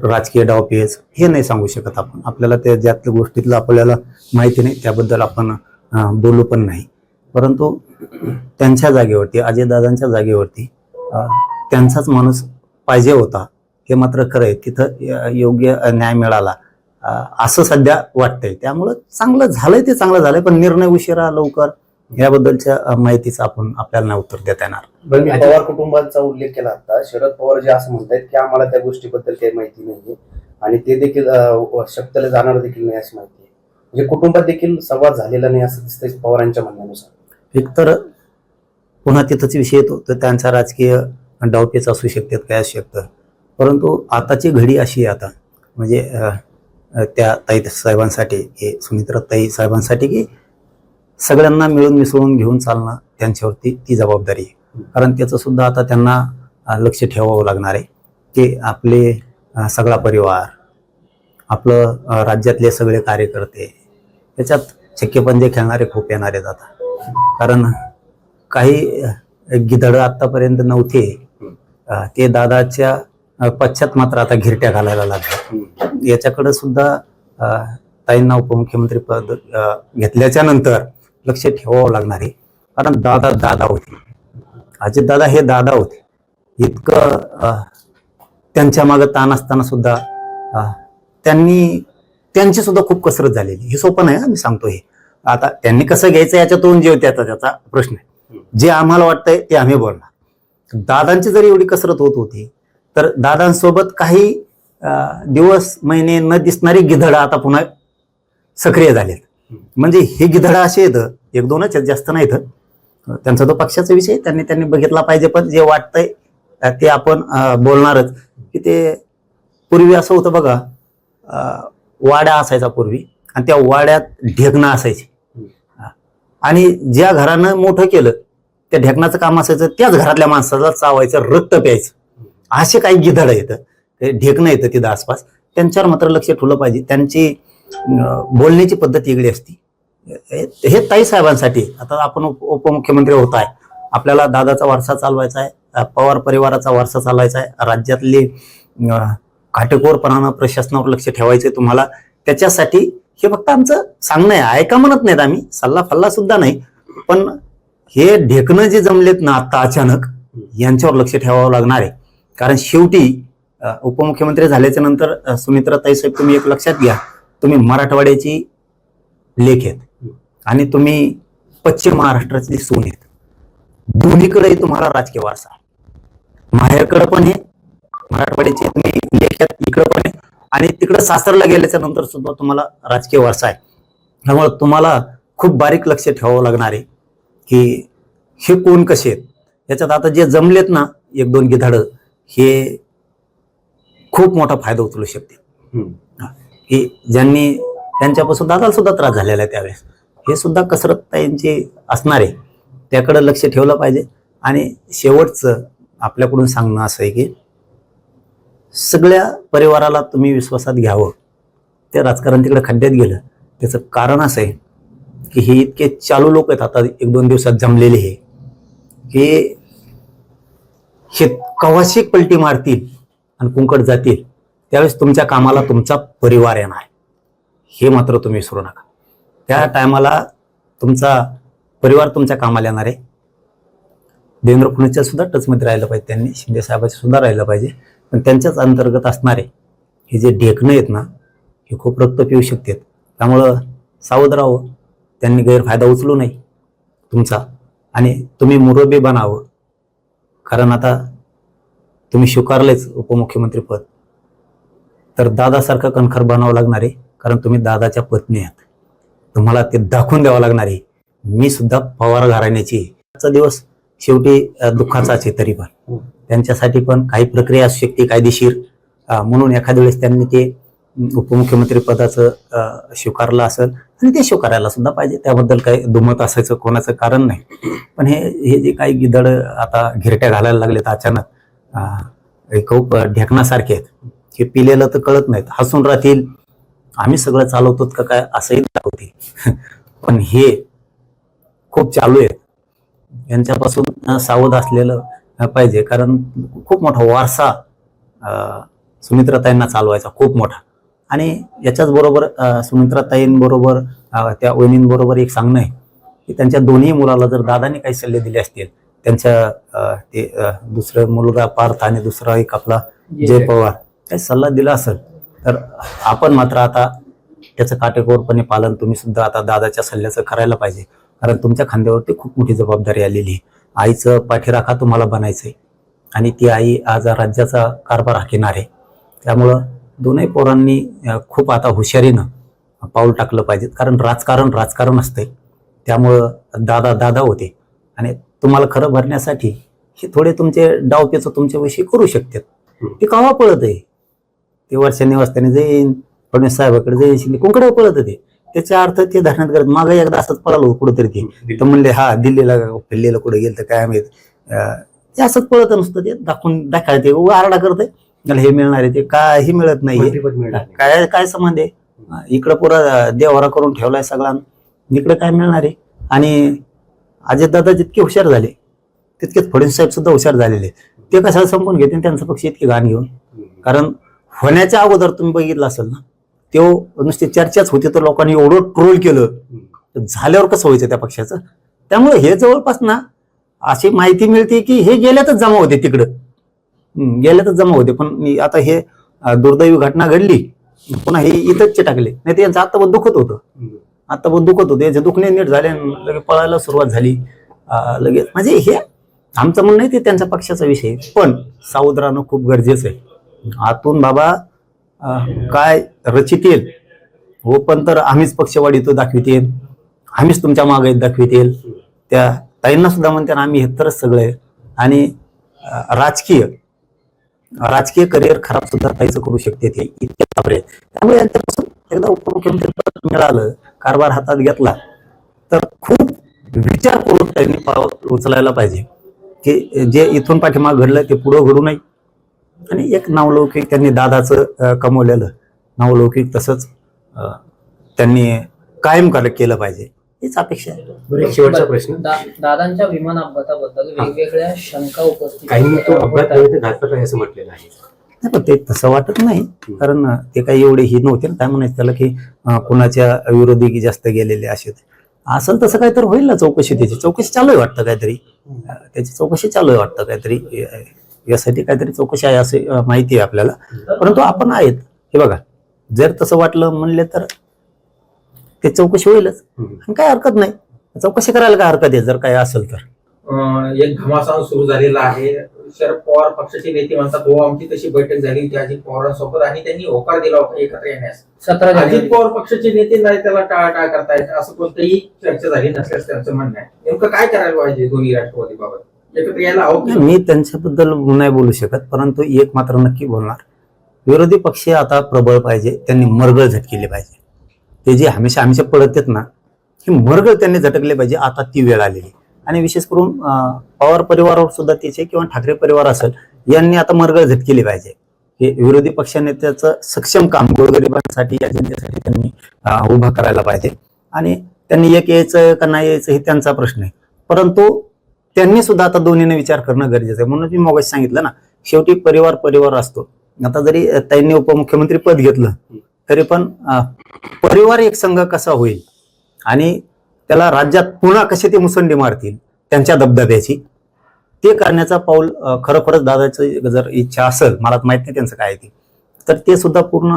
राजकीय डावपेच हे नाही सांगू शकत आपण. आपल्याला त्या ज्यातल्या गोष्टीतलं आपल्याला माहिती नाही त्याबद्दल आपण बोलू पण नाही. परंतु त्यांच्या जागेवरती अजयदादांच्या जागेवरती त्यांचाच माणूस पाहिजे होता हे मात्र खरं आहे. तिथं योग्य न्याय मिळाला. असं सध्या वाटतंय. त्यामुळं चांगलं झालंय ते चांगलं झालंय पण निर्णय उशिरा लवकर याबद्दलच्या माहितीचं आपण आपल्याला नाही उत्तर देता येणार. बरं मी पवार कुटुंबाचा उल्लेख केला आता. शरद पवार जे असं म्हणतात की आम्हाला त्या गोष्टीबद्दल काही माहिती नाहीये आणि ते देखील शक्तीला जाणार देखील नाही अशी माहिती आहे. म्हणजे कुटुंबात देखील संवाद झालेला नाही असं दिसतंय पवारांच्या म्हणण्यानुसार. एकतर पुन्हा तिथंच विषय येतो तर त्यांचा राजकीय डावपेच असू शकतात काय असू शकतं. परंतु आताची घडी अशी आहे आता. म्हणजे त्या ताई साहेबांसाठी हे सुमित्रा ताई साहेबांसाठी की सगळ्यांना मिळून मिसळून घेऊन चालणं त्यांच्यावरती ती जबाबदारी आहे. कारण त्याचं सुद्धा आता त्यांना लक्ष ठेवावं लागणार आहे. ते आपले सगळा परिवार आपलं राज्यातले सगळे कार्यकर्ते त्याच्यात छक्केपंजे खेळणारे खूप येणार आहेत आता. कारण काही गिधडं आतापर्यंत नव्हते. ते दादाच्या पश्चात मात्र आता घिरट्या घालायला लागले. याच्याकडे सुद्धा ताईंना उपमुख्यमंत्री पद घेतल्याच्या नंतर लक्ष ठेवावं लागणार आहे. कारण दादा दादा होते. अजितदादा हे दादा होते. इतकं त्यांच्या मागे ताण असताना सुद्धा त्यांनी त्यांची सुद्धा खूप कसरत झालेली. हे सोपं नाही मी सांगतो हे. आता त्यांनी कसं घ्यायचं याच्यातून जे त्याचा त्याचा प्रश्न आहे. जे आम्हाला वाटतंय ते आम्ही बोलणार. दादांची जरी एवढी कसरत होत होती तर दादांसोबत काही दिवस महिने न दिसणारी गिधडं आता पुन्हा सक्रिय झालेत. म्हणजे हे गिधडं असे येतं एक दोनच जास्त नाहीत त्यांचा तो पक्षाचा विषय त्यांनी त्यांनी बघितला पाहिजे पण जे वाटतंय ते आपण बोलणारच. की ते पूर्वी असं होतं बघा वाड्या असायचा पूर्वी आणि त्या वाड्यात ढेकणं असायची. आणि ज्या घरानं मोठं केलं त्या ढेकणाचं काम असायचं त्याच घरातल्या माणसाला चावायचं रक्त प्यायचं. असे काही गिधड येतं. ते ढेकणं येतं तिथं आसपास. त्यांच्यावर मात्र लक्ष ठेवलं पाहिजे. त्यांची बोलण्याची पद्धत वेगळी असती. हे- हे ताई साहेबांसाठी. आता आपण उप- उपमुख्यमंत्री होत आहे. आपल्याला दादाचा वारसा चालवायचा आहे पवार परिवाराचा वारसा चालवायचा आहे. राज्यातले काटेकोरपणानं प्रशासनावर लक्ष ठेवायचे तुम्हाला. त्याच्यासाठी हे फक्त आमचं सांगणं आहे. ऐका म्हणत नाहीत आम्ही. सल्ला फल्ला सुद्धा नाही. पण हे ढेकणं जे जमलेत ना आता अचानक यांच्यावर लक्ष ठेवावं लागणार आहे. कारण शेवटी उपमुख्यमंत्री झाल्याच्यानंतर सुमित्रा ताईसाहेब साहेब तुम्ही एक लक्षात घ्या. तुम्ही मराठवाड्याची लेख आहेत. आणि तुम्ही पश्चिम महाराष्ट्रातली सून आहेत. दोन्हीकडे तुम्हाला राजकीय वारसा माहेरकडे पण हे मराठवाड्याचे तुम्ही लेख आहेत इकडे पण आहे. आणि तिकडे सासरला गेल्याच्यानंतर सुद्धा तुम्हाला राजकीय वारसा आहे. त्यामुळे तुम्हाला खूप बारीक लक्ष ठेवावं लागणार आहे की हे कोण कसे आहेत. याच्यात आता जे जमलेत ना एक दोन गिधाडं हे खूप मोठा फायदा उचलू शकते की ज्यांनी त्यांच्यापासून दादाला सुद्धा त्रास झालेला आहे त्यावेळेस. हे सुद्धा कसरत त्यांची असणार आहे. त्याकडं लक्ष ठेवलं पाहिजे. आणि शेवटचं आपल्याकडून सांगणं असं आहे की सगळ्या परिवाराला तुम्ही विश्वासात घ्यावं. ते राजकारण तिकडे खड्ड्यात गेलं. त्याचं कारण असं आहे की हे इतके चालू लोक आहेत. आता एक दोन दिवसात जमलेले हे. की हे कवाशी पलटी मारतील आणि कुंकट जातील त्यावेळेस तुमच्या कामाला तुमचा परिवार येणार. हे मात्र तुम्ही विसरू नका. त्या टायमाला तुमचा परिवार तुमच्या कामाला येणार आहे. देवेंद्र फडणवीसच्या सुद्धा टचमध्ये राहिलं पाहिजे त्यांनी शिंदे साहेबांच्या सुद्धा राहिलं पाहिजे. पण त्यांच्याच अंतर्गत असणारे हे जे ढेकणं आहेत ना हे खूप रक्त पिऊ शकतात त्यामुळं सावध राहावं त्यांनी गैरफायदा उचलू नये तुमचा. आणि तुम्ही मुरबी बनावं. कारण आता तुम्ही स्वीकारलेच उपमुख्यमंत्री पद. तर दादासारखं कणखर बनावं लागणार आहे कारण तुम्ही दादाच्या पत्नी आहात. तुम्हाला ते दाखवून द्यावं लागणार आहे. मी सुद्धा पवार घराण्याची. आजचा दिवस शेवटी अं, दुःखाचाच आहे तरी पण. त्यांच्यासाठी पण काही प्रक्रिया असू शकते कायदेशीर म्हणून एखाद्या वेळेस त्यांनी ते उपमुख्यमंत्री पदाचं स्वीकारलं असेल आणि ते स्वीकारायला सुद्धा पाहिजे. त्याबद्दल काही दुमत असायचं कोणाचं कारण नाही. पण हे हे जे काही गिदड आता घिरट्या घालायला लागलेत अचानक हे खूप ढेकणासारखे आहेत. हे पिलेलं तर कळत नाहीत. हसून राहतील आम्ही सगळं चालवतो का काय असंही दाखवते. पण हे खूप चालू आहे. यांच्यापासून सावध असलेलं पाहिजे. कारण खूप मोठा वारसा सुमित्राताईंना चालवायचा खूप मोठा. आणि याच्याच बरोबर सुमित्राताईंबरोबर त्या वहिनींबरोबर एक सांगणं आहे की त्यांच्या दोन्ही मुलाला जर दादाने काही सल्ले दिले असतील त्यांच्या ते दुसरं मुलगा पार्थ आणि दुसरा एक आपला जय पवार काही सल्ला दिला असेल तर आपण मात्र आता त्याचं काटेकोरपणे पालन तुम्ही सुद्धा आता दादाच्या सल्ल्याचं करायला पाहिजे. कारण तुमच्या खांद्यावरती खूप मोठी जबाबदारी आलेली आहे. आईचं पाठीराखा तुम्हाला बनायचंय. आणि ती आई आज राज्याचा कारभार हाकिणार आहे. त्यामुळं दोनही पोरांनी खूप आता हुशारीनं पाऊल टाकलं पाहिजे कारण राजकारण राजकारण असतंय. त्यामुळं दादा दादा होते. आणि तुम्हाला खरं भरण्यासाठी हे थोडे तुमचे डावपेच तुमच्याविषयी करू शकतात. ते कावा पळत आहे. ते वर्षा निवासत्याने जाईन फडणवीस साहेबाकडे जाईन शिंदे कोणकडे पळत ते? त्याचा अर्थ ते धरण्यात करत मागे एकदा असंच पळालो कुठंतरी ते. तर म्हणले हा दिल्लीला दिल्लीला कुठे गेलं तर काय माहीत. ते असंच पळत नसतं ते दाखवून दाखवायचे आरडा करते मला हे मिळणार आहे ते काही मिळत नाही. काय काय संबंध आहे? इकडं पुरा देवारा करून ठेवलाय सगळा इकडे काय मिळणार आहे? आणि अजितदादा जितके हुशार झाले तितकेच फडणवीस साहेब सुद्धा हुशार झालेले ते कशाला संपून घेते त्यांचा पक्ष इतके घाण घेऊन. कारण होण्याच्या अगोदर तुम्ही बघितलं असेल ना तो नुसती चर्चाच होती तर लोकांनी एवढं ट्रोल केलं. झाल्यावर कसं व्हायचं त्या पक्षाचं? त्यामुळे हे जवळपास ना अशी माहिती मिळते की हे गेल्यातच जमा होते तिकडं. गेल्यातच जमा होते. पण मी आता हे दुर्दैवी घटना घडली पुन्हा हे इथंच टाकले. नाही ते यांचं आता दुखत होतं. आता पण दुखत होते. याचे दुखणे नीट झाले लगेच पळायला सुरुवात झाली. लगेच. म्हणजे हे आमचं म्हणणं आहे ते त्यांच्या पक्षाचा विषय पण सावध राहणं खूप गरजेचं आहे. आतून बाबा काय रचित येईल हो पण तर आम्हीच पक्षवाढी तो दाखवितील आम्हीच तुमच्या मागे दाखवितील. त्या ताईंना सुद्धा म्हणते ना आम्ही हे तरच सगळं. आहे आणि राजकीय राजकीय करिअर खराब सुद्धा ताईचं करू शकते ते इतके त्यामुळे यांच्यापासून एकदा उपमुख्यमंत्री पद मिळालं कारभार हातात घेतला तर खूप विचार करून त्यांनी पाव उचलायला पाहिजे. की जे इथून पाठीमाग घडलं ते पुढं घडू नये. आणि एक नावलौकिक त्यांनी दादाचं कमवलेलं. नावलौकिक तसंच त्यांनी कायम केलं पाहिजे. हीच अपेक्षा आहे. शेवटचा प्रश्न. दादांच्या विमान अपघाताबद्दल वेगवेगळ्या शंका उपस्थित आहे असं म्हटलेलं आहे. नाही, पण ते तसं वाटत नाही. कारण ते काही एवढे ही नव्हते. ना काय म्हणायचं त्याला की कुणाच्या विरोधी की जास्त गेलेले असे असेल तसं काहीतरी होईल ना चौकशी त्याची. चौकशी चालू आहे वाटतं काहीतरी. त्याची चौकशी चालू आहे वाटतं काहीतरी. यासाठी काहीतरी चौकशी आहे असे माहिती आहे आपल्याला. परंतु आपण आहेत. हे बघा जर तसं वाटलं म्हणले तर ते चौकशी होईलच. आणि काय हरकत नाही. चौकशी करायला काय हरकत आहे जर काय असेल तर. एक घमासान सुरू झालेला आहे. शरद पवार पक्षाचे नेते म्हणतात हो आमची तशी बैठक झाली होती अजित पवारांसोबत. आणि त्यांनी होकार दिला होता एकत्र येण्यास. सतरा अजित पवार पक्षाचे नेते नाही त्याला टाळाटाळ करतायत. असं कोणतंही चर्चा झाली नसल्याचं त्यांचं म्हणणं आहे. नेमकं काय करायला पाहिजे दोन्ही राष्ट्रवादी एकत्र यायला हवं मी त्यांच्याबद्दल नाही बोलू शकत परंतु एक मात्र नक्की बोलणार. विरोधी पक्ष आता प्रबळ पाहिजे त्यांनी मरगळ झटकेली पाहिजे. ते जे हमेशा हमेशा पडत आहेत ना ही मरगळ त्यांनी झटकले पाहिजे आता ती वेळ आलेली. आणि विशेष करून पवार परिवारावर सुद्धा तिचे किंवा ठाकरे परिवार असेल यांनी आता मरगळ झटकेली पाहिजे. हे विरोधी पक्षनेत्याचं सक्षम काम गोरगरिबांसाठी या जनतेसाठी त्यांनी उभा करायला पाहिजे. आणि त्यांनी एक यायचं का नाही यायचं हे त्यांचा प्रश्न आहे. परंतु त्यांनी सुद्धा आता दोन्हीने विचार करणं गरजेचं आहे. म्हणून मी मग सांगितलं ना शेवटी परिवार परिवार असतो. आता जरी त्यांनी उपमुख्यमंत्री पद घेतलं तरी पण परिवार एक संघ कसा होईल? आणि त्याला राज्यात पुन्हा कसे ते मुसंडी मारतील? त्यांच्या दबदब्याची ते करण्याचा पाऊल खरोखरच दादाची जर इच्छा असेल मला माहीत नाही त्यांचं काय आहे ते. तर ते सुद्धा पूर्ण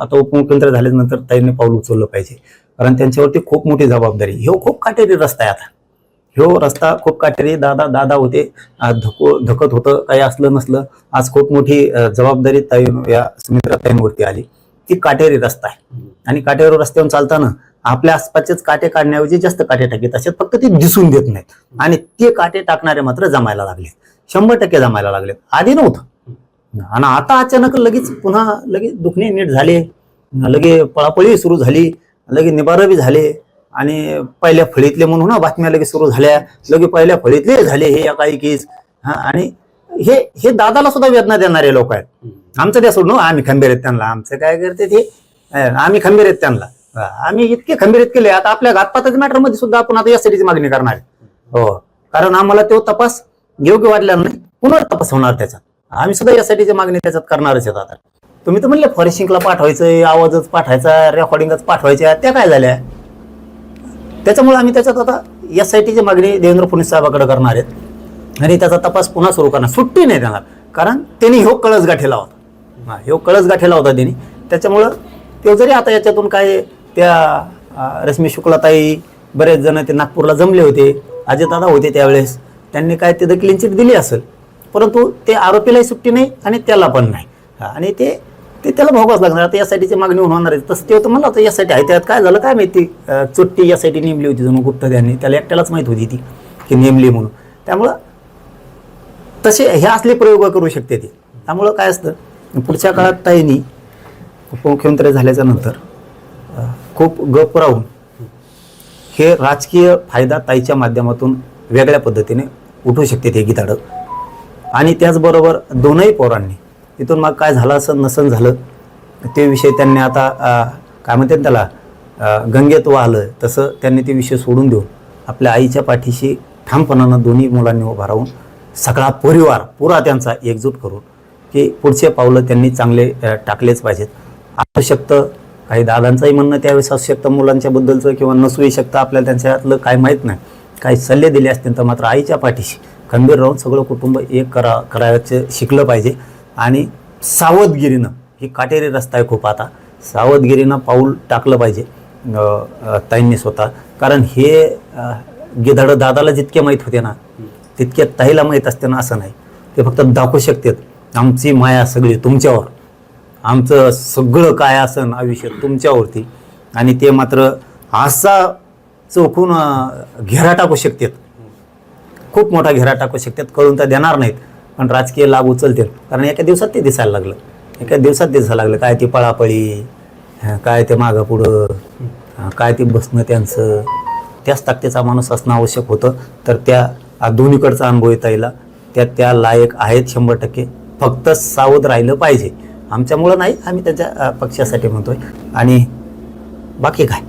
आता उपमुख्यमंत्री झाल्यानंतर त्यांनी पाऊल उचललं पाहिजे. कारण त्यांच्यावरती खूप मोठी जबाबदारी. हे खूप काटेरी रस्ता आहे आता. ह्यो रस्ता खूप काटेरी दादा दादा होते. धको धकत होतं काही असलं नसलं. आज खूप मोठी जबाबदारी ताई या सुमित्रा ताईंवरती आली. ती काटेरी रस्ता आहे. आणि काटेरी रस्त्यावर चालताना आपल्या आसपासचेच काटे काढण्याऐवजी जास्त काटे टाकीत असतात फक्त ते दिसून देत नाहीत. आणि ते काटे टाकणारे मात्र जमायला लागले शंभर टक्के जमायला लागले आधी नव्हतं. आणि आता अचानक लगेच पुन्हा लगेच दुखणे नीट झाले. लगे पळापळी सुरू झाली. लगे निबारबी झाले. आणि पहिल्या फळीतले म्हणून ना बातम्या लगेच सुरू झाल्या. लगे पहिल्या फळीतले झाले हे या काही केस. हा आणि हे हे दादाला सुद्धा वेदना देणारे लोक आहेत. आमचं त्या सोडून आम्ही खंबीर आहेत त्यांना. आमचं काय करते ते? आम्ही खंबीर आहेत त्यांना. आम्ही इतके खंबीर आहेत केले आता आपल्या घातपाताच्या मॅटरमध्ये सुद्धा आपण आता यासाठीची मागणी करणार. हो कारण आम्हाला तो तपास योग्य वाटला नाही पुन्हा तपास होणार त्याचा. आम्ही सुद्धा यासाठीची मागणी त्याच्यात करणारच आहेत आता. तुम्ही तर म्हणले फॉरेस्टिंगला पाठवायचं आवाजच पाठवायचा रेकॉर्डिंगच पाठवायच्या त्या काय झाल्या? त्याच्यामुळे आम्ही त्याच्यात आता एस आय टीची मागणी देवेंद्र फडणवीस साहेबाकडे करणार आहेत. आणि त्याचा तपास पुन्हा सुरू करणार. सुट्टी नाही देणार. कारण त्यांनी ह्यो कळस गाठेला होता. हा ह्यो कळस गाठेला होता त्यांनी. त्याच्यामुळं ते जरी आता याच्यातून काय त्या रश्मी शुक्लाताई बरेच जण ते नागपूरला जमले होते. अजयदादा होते त्यावेळेस. त्यांनी काय तिथं क्लीन चिट दिली असेल. परंतु ते आरोपीलाही सुट्टी नाही आणि त्याला पण नाही. हा, आणि ते ते त्याला भोगावंच लागणार आता यासाठीची मागणी होणार आहे. तसं ते तर म्हणलं होतं यासाठी आहे त्यात काय झालं काय माहिती? चुट्टी यासाठी नेमली होती जणू गुप्त त्यांनी. त्याला एकट्यालाच माहीत होती ती की नेमली म्हणून. त्यामुळं तसे हे असले प्रयोग करू शकते ते. त्यामुळं काय असतं पुढच्या काळात ताईंनी उपमुख्यमंत्री झाल्याच्यानंतर खूप गप राहून हे राजकीय फायदा ताईच्या माध्यमातून वेगळ्या पद्धतीने उठू शकते ते गीताडं. आणि त्याचबरोबर दोनही पोरांनी इथून मग काय झालं असं नसन झालं ते विषय त्यांनी आता काय म्हणते त्याला गंगेत वाहलं तसं त्यांनी ते विषय सोडून देऊन आपल्या आईच्या पाठीशी ठामपणानं दोन्ही मुलांनी उभा राहून सगळा परिवार पुरा त्यांचा एकजूट करून की पुढचे पावलं त्यांनी चांगले टाकलेच पाहिजेत. असू शकतं काही दादांचंही म्हणणं त्यावेळेस असू शकतं मुलांच्याबद्दलचं किंवा नसूही शकतं आपल्याला त्यांच्यातलं काय माहीत नाही. काही सल्ले दिले असतील तर मात्र आईच्या पाठीशी खंबीर राहून सगळं कुटुंब एक करा करायचं शिकलं पाहिजे. आणि सावधगिरीनं ही काटेरी रस्ता आहे खूप आता सावधगिरीनं पाऊल टाकलं पाहिजे ताईंनी स्वतः. कारण हे गिधाडं दादाला जितके माहीत होते ना तितके ताईला माहीत असते ना असं नाही. ते फक्त दाखवू शकतात आमची माया सगळी तुमच्यावर. आमचं सगळं काय असं आयुष्य तुमच्यावरती. आणि ते मात्र असा चोखून घेरा टाकू शकतात. खूप मोठा घेरा टाकू शकतात कळून तर देणार नाहीत. पण राजकीय लाभ उचलतील. कारण एका दिवसात ते दिसायला लागलं. एका दिवसात दिसायला लागलं. काय ती पळापळी काय ते मागं पुढं काय ते बसणं त्यांचं. त्याच ताकदीचा माणूस असणं आवश्यक होतं. तर त्या दोन्हीकडचा अनुभव येता येईल. त्या त्या लायक आहेत शंभर टक्के. फक्त सावध राहिलं पाहिजे. आमच्यामुळं नाही आम्ही त्यांच्या पक्षासाठी म्हणतोय. आणि बाकी काय?